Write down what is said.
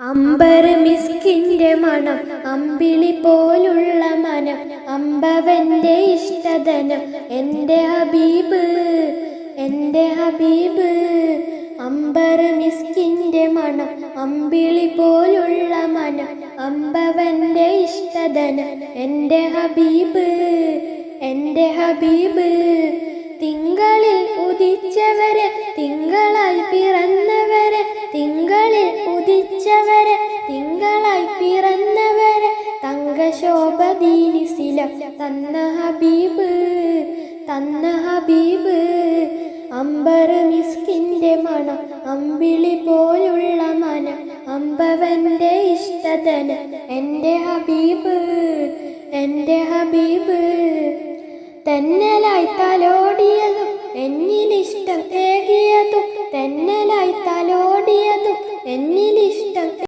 അമ്പർ മിസ്കിന്റെ മണം അമ്പിളി പോലുള്ള മനം അമ്പവന്റെ ഇഷ്ടധനം. എന്റെ ഹബീബ് എന്റെ ഹബീബ് അമ്പര മിസ്കിന്റെ മണം അമ്പിളി പോലുള്ള മനം അമ്പവന്റെ ഇഷ്ടധനം. എന്റെ ഹബീബ് എന്റെ ഹബീബ് തിങ്കളിൽ ഉദിച്ചവരെ തിങ്കളായി പിറന്നവരെ തങ്കശോഭദീനിസിലം തന്ന ഹബീബ് തന്ന ഹബീബ്. അമ്പർ മിസ്കിന്റെ മണം അമ്പിളി പോലുള്ള മനം അമ്പവന്റെ ഇഷ്ടതന എന്റെ ഹബീബ് എന്റെ ഹബീബ്. തന്നലായി തലോടിയതും എന്നിലിഷ്ടം ഏകിയതും തന്നലായി തലോടിയതും എന്നിലിഷ്ടം